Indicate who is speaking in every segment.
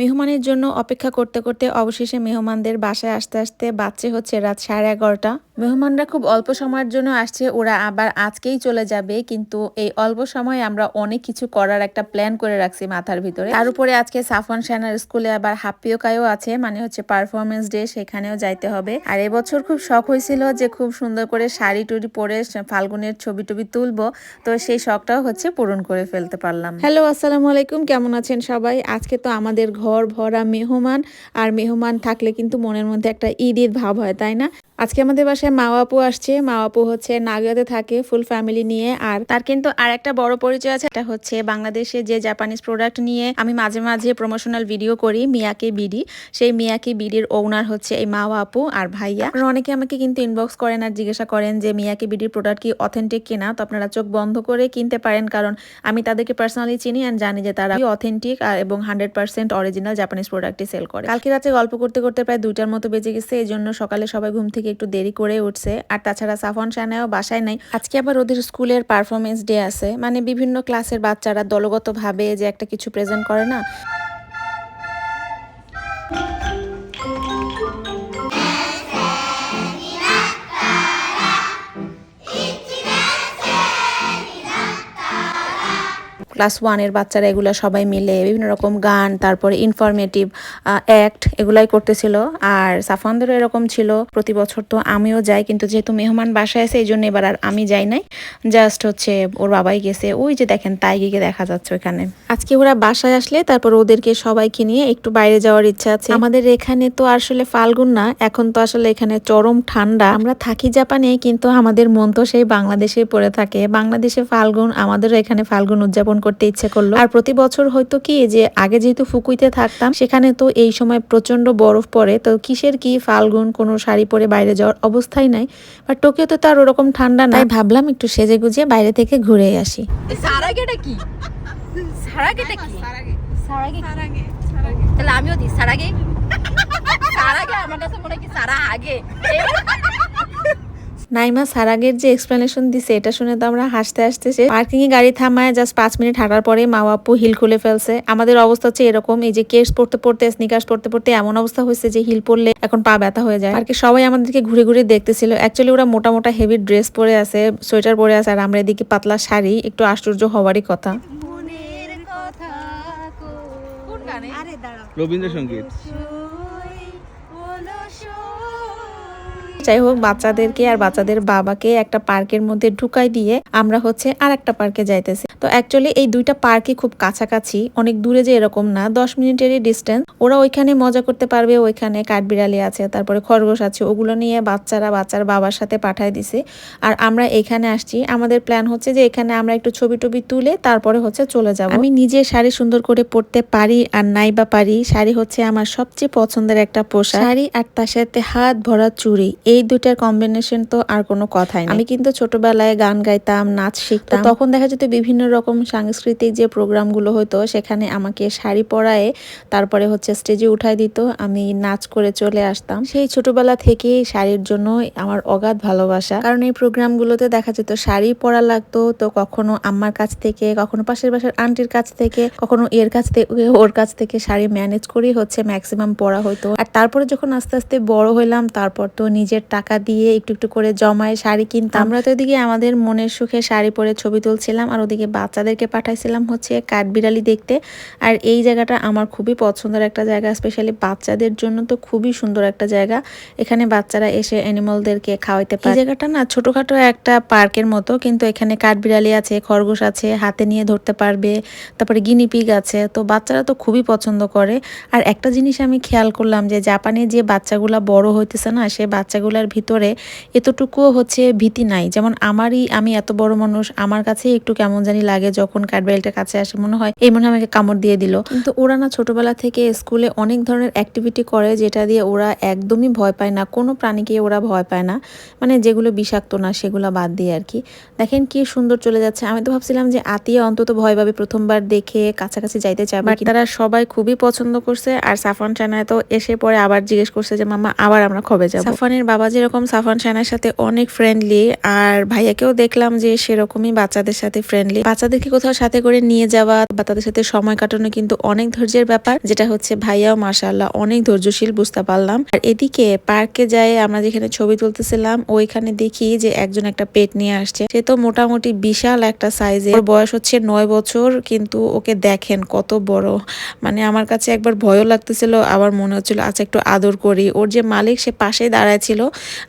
Speaker 1: মেহমানের জন্য অপেক্ষা করতে করতে অবশেষে মেহমানদের বাসায় আসতে আসতে বাচ্চে হচ্ছে রাত সাড়ে এগারোটা। মেহমানরা খুব অল্প সময়ের জন্য আসছে, ওরা আবার আজকেই চলে যাবে, কিন্তু এই অল্প সময়ে আমরা অনেক কিছু করার একটা প্ল্যান করে রাখছি মাথার ভিতরে। তার উপরে আজকে সাফন সানার স্কুলে আবার হাপ্পিওকায়ও আছে মানে হচ্ছে পারফরমেন্স ডে সেখানেও যাইতে হবে। আর এবছর খুব শখ হয়েছিল যে খুব সুন্দর করে শাড়ি টুড়ি পরে ফাল্গুনের ছবি টবি তুলবো, তো সেই শখটাও হচ্ছে পূরণ করে ফেলতে পারলাম। হ্যালো আসসালামু আলাইকুম, কেমন আছেন সবাই? আজকে তো আমাদের ঘর ভরা মেহমান, আর মেহমান থাকলে কিন্তু মনের মধ্যে একটা ঈদ ঈদ ভাব হয়, তাই না? আজকে আমাদের বাসায় মা আপু আসছে। মা আপু হচ্ছে নাগিয়াতে থাকে, ফুল ফ্যামিলি নিয়ে, আর তার কিন্তু আর একটা বড় পরিচয় আছে। এটা হচ্ছে বাংলাদেশে যে জাপানিজ প্রোডাক্ট নিয়ে আমি মাঝে মাঝে প্রমোশনাল ভিডিও করি, মিয়াকে বিডি। সেই মিয়াকে বিডির ওনার হচ্ছে এই মা আপু আর ভাইয়া। আপনারা অনেকে আমাকে কিন্তু ইনবক্স করেন আর জিজ্ঞাসা করেন যে মিয়াকে বিডির প্রোডাক্ট কি অথেন্টিক কিনা? তো আপনারা চোখ বন্ধ করে কিনতে পারেন, কারণ আমি তাদেরকে পার্সোনালি চিনি আর জানি যে তারা অথেন্টিক আর এবং হান্ড্রেড পার্সেন্ট অরিজিনাল জাপানিজ প্রোডাক্টই সেল করে। কালকে রাতে গল্প করতে করতে প্রায় দুইটার মতো বেজে গেছে এই জন্য সকালে সবাই ঘুম থেকে একটু দেরি করে উঠছে। আর তাছাড়া সাফন সানায়ও বাসায় নাই। আজকে আবার ওদের স্কুলের পারফরমেন্স ডে আছে। মানে বিভিন্ন ক্লাসের বাচ্চারা দলগতভাবে যে একটা কিছু প্রেজেন্ট করে না ক্লাস ওয়ানের বাচ্চারা এগুলো সবাই মিলে বিভিন্ন রকম গান, তারপরে ইনফরমেটিভ অ্যাক্ট এগুলাই করতেছিল। আর সাফানদেরও এরকম ছিল। প্রতি বছর তো আমিও যাই, কিন্তু যেহেতু মেহমান বাসায় আছে এই জন্য এবার আর আমি যাই নাই। জাস্ট হচ্ছে ওর বাবাই গেছে। ওই যে দেখেন, তাইগিকে দেখা যাচ্ছে ওখানে আজকে ওরা বাসায় আসলে তারপর ওদেরকে সবাইকে নিয়ে একটু বাইরে যাওয়ার ইচ্ছা আছে। আমাদের এখানে তো আসলে ফাল্গুন না, এখন তো আসলে এখানে চরম ঠান্ডা। আমরা থাকি জাপানে, কিন্তু আমাদের মন তো সেই বাংলাদেশে পড়ে থাকে। বাংলাদেশে ফাল্গুন, আমাদেরও এখানে ফাল্গুন উদযাপন করতে ইচ্ছে করল। আর প্রতি বছর হয়তো কি যে আগে যেহেতু ফুকুইতে থাকতাম সেখানে তো এই সময় প্রচণ্ড বরফ পড়ে তো কিসের কি ফাল্গুন কোনো শাড়ি পরে বাইরে যাওয়ার অবস্থাই নাই। বাট টোকিওতে তো আর ওরকম ঠান্ডা নাই ভাবলাম একটু সেজে গুজে বাইরে থেকে ঘুরে আসি।
Speaker 2: সারাগেটা কি? সারাগেটা কি? সারাগে। তাহলে আমিও দিই সারাগে। সারাগে আমার কাছে মনে হয় কি সারা আগে।
Speaker 1: নাইমা সারাগের যে এক্সপ্লেনেশন দিছে এটা শুনে তো আমরা হাসতে হাসতেছে পার্কিং এ গাড়ি থামায় জাস্ট পাঁচ মিনিট হাঁটার পরে মা বাপু হিল খুলে ফেলছে। আমাদের অবস্থা হচ্ছে এরকম এই যে কেস পড়তে পড়তে স্নিকার্স পড়তে পড়তে এমন অবস্থা হয়েছে যে হিল পড়লে এখন পা ব্যথা হয়ে যায়। আর কি সবাই আমাদেরকে ঘুরে ঘুরে দেখতেছিল। অ্যাকচুয়ালি ওরা মোটা মোটা হেভি ড্রেস পরে আছে সোয়েটার পরে আছে আর আমরা এদিকে পাতলা শাড়ি একটু আশ্চর্য হওয়ারই কথা।
Speaker 3: রবীন্দ্রসঙ্গীত।
Speaker 1: যাই হোক, বাচ্চাদেরকে আর বাচ্চাদের বাবাকে একটা পার্কের মধ্যে ঢুকাই দিয়ে আমরা হচ্ছে আর একটা পার্কে যাইতেছি। তো অ্যাকচুয়ালি এই দুইটা পার্কই খুব কাছাকাছি, অনেক দূরে যে এরকম না, দশ মিনিটেরই ডিস্টেন্স ওরা ওইখানে মজা করতে পারবে, ওইখানে কাঠবিড়ালি আছে, তারপরে খরগোশ আছে, ওগুলো নিয়ে বাচ্চারা বাচ্চার বাবার সাথে পাঠায় দিছে। আর আমরা এখানে আসছি, আমাদের প্ল্যান হচ্ছে যে এখানে আমরা একটু ছবি টবি তুলে তারপরে হচ্ছে চলে যাব। আমি নিজে শাড়ি সুন্দর করে পরতে পারি আর নাই বা পারি, শাড়ি হচ্ছে আমার সবচেয়ে পছন্দের একটা পোশাক। শাড়ি আর তার সাথে হাত ভরা চুড়ি এই দুইটার কম্বিনেশন তো আর কোনো কথাই না আমি কিন্তু ছোটবেলায় গান গাইতাম নাচ শিখতাম। তখন দেখা যেত বিভিন্ন রকম সাংস্কৃতিক যে প্রোগ্রামগুলো হতো সেখানে আমাকে শাড়ি পরায়ে তারপরে হচ্ছে স্টেজে উঠাই দিত আমি নাচ করে চলে আসতাম। সেই ছোটবেলা থেকেই শাড়ির জন্য আমার অগাধ ভালোবাসা। কারণ এই প্রোগ্রামগুলোতে দেখা যেত শাড়ি পরা লাগতো তো কখনো আম্মার কাছ থেকে কখনো পাশের বাসার আন্টির কাছ থেকে কখনো এর কাছ থেকে ওর কাছ থেকে শাড়ি ম্যানেজ করেই হচ্ছে ম্যাক্সিমাম পরা হতো আর তারপরে যখন আস্তে আস্তে বড় হইলাম তারপর তো নিজের টাকা দিয়ে একটু একটু করে জমায় শাড়ি কিনতাম। আমরা তো এদিকে আমাদের মনের সুখে শাড়ি পরে ছবি তুলছিলাম আর ওদিকে বাচ্চাদেরকে পাঠাইছিলাম হচ্ছে কাঠবিড়ালি দেখতে। আর এই জায়গাটা আমার খুবই পছন্দের একটা জায়গা স্পেশালি বাচ্চাদের জন্য তো খুবই সুন্দর একটা জায়গা। এখানে বাচ্চারা এসে অ্যানিমালদেরকে খাওয়াইতে পারে। এই জায়গাটা না ছোটখাটো একটা পার্কের মতো কিন্তু এখানে কাঠবিড়ালি আছে খরগোশ আছে হাতে নিয়ে ধরতে পারবে তারপরে গিনিপিগ আছে তো বাচ্চারা তো খুবই পছন্দ করে। আর একটা জিনিস আমি খেয়াল করলাম যে জাপানে যে বাচ্চাগুলা বড় হইতেছে না সে বাচ্চাগুলার ভিতরে এতটুকুও হচ্ছে ভীতি নাই। যেমন আমারই আমি এত বড় মানুষ আমার কাছে একটু কেমন জানি লাগে যখন কাঠবিড়ালিটার কাছে আসে মনে হয় এই মনে হয় আমাকে কামড় দিয়ে দিল। কিন্তু ওরা না ছোটবেলা থেকে স্কুলে অনেক ধরনের অ্যাক্টিভিটি করে যেটা দিয়ে ওরা একদমই ভয় পায় না কোনো প্রাণীকে ওরা ভয় পায় না। মানে যেগুলো বিষাক্ত না সেগুলো বাদ দিয়ে আর কি। দেখেন কি সুন্দর চলে যাচ্ছে। আমি তো ভাবছিলাম যে আতিয়া অন্তত ভয় পাবে প্রথমবার দেখে কাছাকাছি যাইতে চায় বাট তারা সবাই খুবই পছন্দ করছে। আর সাফান চানায় তো এসে পরে আবার জিজ্ঞেস করছে যে মামা আবার আমরা খবে যাব? সাফানের বাবা বাবা যেরকম সাফান শানের সাথে অনেক ফ্রেন্ডলি আর ভাইয়াকেও দেখলাম যে সেরকমই বাচ্চাদের সাথে ফ্রেন্ডলি বাচ্চাদেরকে কোথাও সাথে করে নিয়ে যাওয়া বা তাদের সাথে সময় কাটানো কিন্তু অনেক ধৈর্যের ব্যাপার, যেটা হচ্ছে ভাইয়াও মাশাল্লাহ অনেক ধৈর্যশীল, বুঝতে পারলাম। আর এদিকে পার্কে যাই, আমরা যেখানে ছবি তুলতেছিলাম, ওইখানে দেখি যে একজন একটা পেট নিয়ে আসছে। সে তো মোটামুটি বিশাল একটা সাইজের বয়স হচ্ছে নয় বছর, কিন্তু ওকে দেখেন কত বড়। মানে আমার কাছে একবার ভয়ও লাগতেছিল, আবার মনে হচ্ছিল আচ্ছা একটু আদর করি। ওর যে মালিক, সে পাশেই দাঁড়ায় ছিল।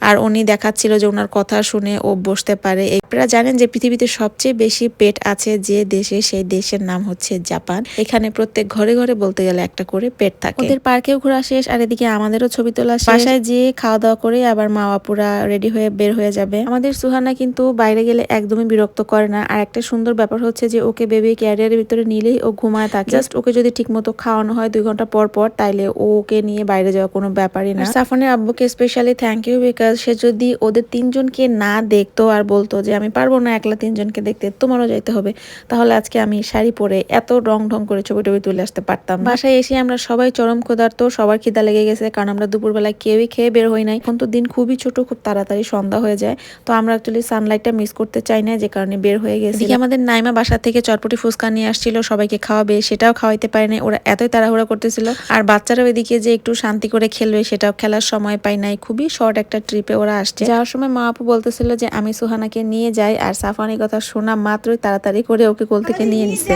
Speaker 1: আর উনি দেখাচ্ছিল যে ওনার কথা শুনে ও বসতে পারে। আপনারা জানেন যে পৃথিবীতে সবচেয়ে বেশি পেট আছে যে দেশে সেই দেশের নাম হচ্ছে জাপান। এখানে প্রত্যেক ঘরে ঘরে বলতে গেলে একটা করে পেট থাকে। ওদের পার্কেও ঘোরা শেষ আর এদিকে আমাদেরও ছবি তোলা শেষ। বাসায় যেয়ে খাওয়া দাওয়া করে আবার মা বাপুরা রেডি হয়ে বের হয়ে যাবে। আমাদের সুহানা কিন্তু বাইরে গেলে একদমই বিরক্ত করে না। আর একটা সুন্দর ব্যাপার হচ্ছে যে ওকে বেবি ক্যারিয়ারের ভিতরে নিলেই ও ঘুমায় থাকে। জাস্ট ওকে যদি ঠিক মতো খাওয়ানো হয় দুই ঘণ্টা পর পর তাইলে ওকে নিয়ে বাইরে যাওয়া কোনো ব্যাপারই না। সাফনের আব্বুকে স্পেশালি থ্যাংক ইউ বিকজ সে যদি ওদের তিনজনকে না দেখতো আর বলতো যে আমি পারব না একলা তিনজনকে দেখতে, তোমারও যাইতে হবে। তাহলে আজকে আমি শাড়ি পরে এত রং ঢং করে ছবি টবি তুলে আসতে পারতাম। বাসায় এসে আমরা সবাই চরম ক্ষুধার্ত, সবার খিদা লেগে গেছে কারণ আমরা দুপুরবেলা কেউই খেয়ে বের হই নাই। এখন তো দিন খুবই ছোট, খুব তাড়াতাড়ি সন্ধ্যা হয়ে যায়। তো আমরা অ্যাকচুয়ালি সানলাইটটা মিস করতে চাই না, যে কারণে বের হয়ে গেছি। আমাদের নাইমা বাসা থেকে চটপটি ফুচকা নিয়ে আসছিল, সবাইকে খাওয়াবে, সেটাও খাওয়াইতে পারে নাই, ওরা এতই তাড়াহুড়া করতেছিল। আর বাচ্চারা এদিকে যে একটু শান্তি করে খেলবে, সেটাও খেলার সময় পাই নাই। খুবই শর্ট একটা ট্রিপে ওরা আসছে। যাওয়ার সময় মা আপু বলতেছিল যে আমি সুহানাকে নিয়ে যাই আর সাফানি কথা শোনা মাত্রই তাড়াতাড়ি করে ওকে কোল থেকে নিয়ে নিছে।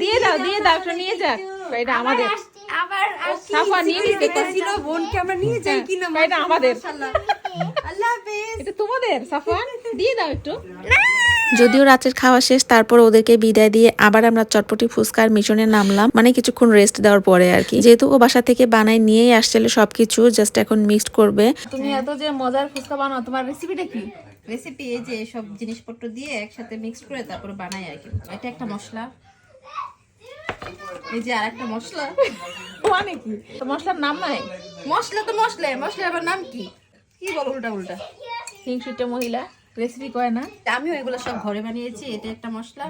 Speaker 2: দিয়ে দাও দিয়ে দাও নিয়ে যাক এটা আমাদের।
Speaker 3: আবার
Speaker 2: সাফা নিয়ে নিতে
Speaker 3: ছিল বোনকে আমরা নিয়ে যাই কিনা
Speaker 2: এটা আমাদের।
Speaker 3: আল্লাহ হাফেজ।
Speaker 2: এটা তোমাদের সাফান দিয়ে দাও একটু।
Speaker 1: যদিও রাতের খাওয়া শেষ তারপর ওদেরকে বিদায় দিয়ে আবার আমরা চটপটি ফুচকার মিশনে নামলাম। মানে কিছুক্ষণ রেস্ট দেওয়ার পরে আর কি। যেহেতু ও বাসা থেকে বানাই নিয়েই আসছিল সবকিছু জাস্ট এখন মিক্সড করবে।
Speaker 2: তুমি এত যে মজার ফুচকা বানাও তোমার রেসিপিটা কি?
Speaker 3: রেসিপি এই যে সব জিনিসপত্র দিয়ে একসাথে মিক্স করে তারপরে বানাই আর কি। এটা একটা মশলা। এই যে আর একটা মশলা
Speaker 2: মানে কি? তো মশলার নাম নাই?
Speaker 3: মশলা তো মশলা মশলা আবার নাম কি? কি বলো উল্টা উল্টা
Speaker 2: হিংসুটে মহিলা। রেসিপি কয় না।
Speaker 3: আমিও এগুলো সব ঘরে বানিয়েছি এটা একটা মশলা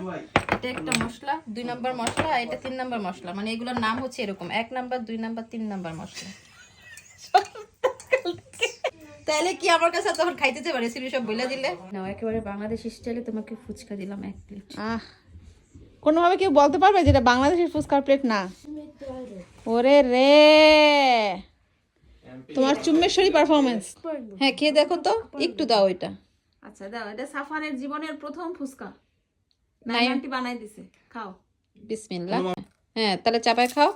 Speaker 3: এটা একটা মশলা দুই নম্বর মশলা এটা তিন নম্বর মশলা। মানে এগুলোর নাম হচ্ছে এরকম এক নাম্বার দুই নাম্বার তিন নাম্বার মশলা। তাহলে কি আমার কাছে তখন খাইতে যাবে? রেসিপি সব বলে দিলে। না একেবারে বাংলাদেশি স্টাইলে তোমাকে ফুচকা দিলাম এক প্লেট
Speaker 2: আহ। কোনোভাবে কেউ বলতে পারবে যেটা বাংলাদেশের ফুচকার প্লেট না। ওরে রে। তোমার চুম্বেশ্বরী পারফরমেন্স
Speaker 3: হ্যাঁ খেয়ে দেখো তো একটু দাও এটা।
Speaker 2: আচ্ছা দাও এটা সাফানের জীবনের প্রথম ফুচকা।
Speaker 3: নাই।
Speaker 2: আন্টি বানাই দিছে খাও।
Speaker 3: বিসমিল্লাহ। হ্যাঁ তাহলে চাপায় খাও।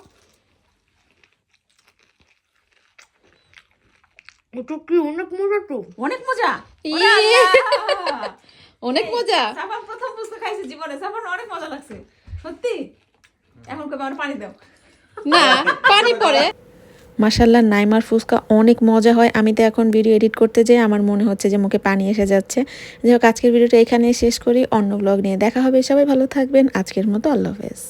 Speaker 3: কি অনেক মজা তো।
Speaker 2: অনেক মজা।
Speaker 3: অনেক মজা।
Speaker 2: সাফান প্রথম ফুচকা খাইছে জীবনে সাফান অনেক মজা লাগছে। সত্যি? এখন কবে আমার পানি দাও।
Speaker 3: না পানি পড়ে।
Speaker 1: মাসাল্লাহ নাইমার ফুচকা অনেক মজা হয়। আমি তো এখন ভিডিও এডিট করতে যাই, আমার মনে হচ্ছে যে মুখে পানি এসে যাচ্ছে। যাই হোক, আজকের ভিডিওটা এখানে শেষ করি। অন্য ব্লগ নিয়ে দেখা হবে। সবাই ভালো থাকবেন। আজকের মতো আল্লাহ হাফেজ।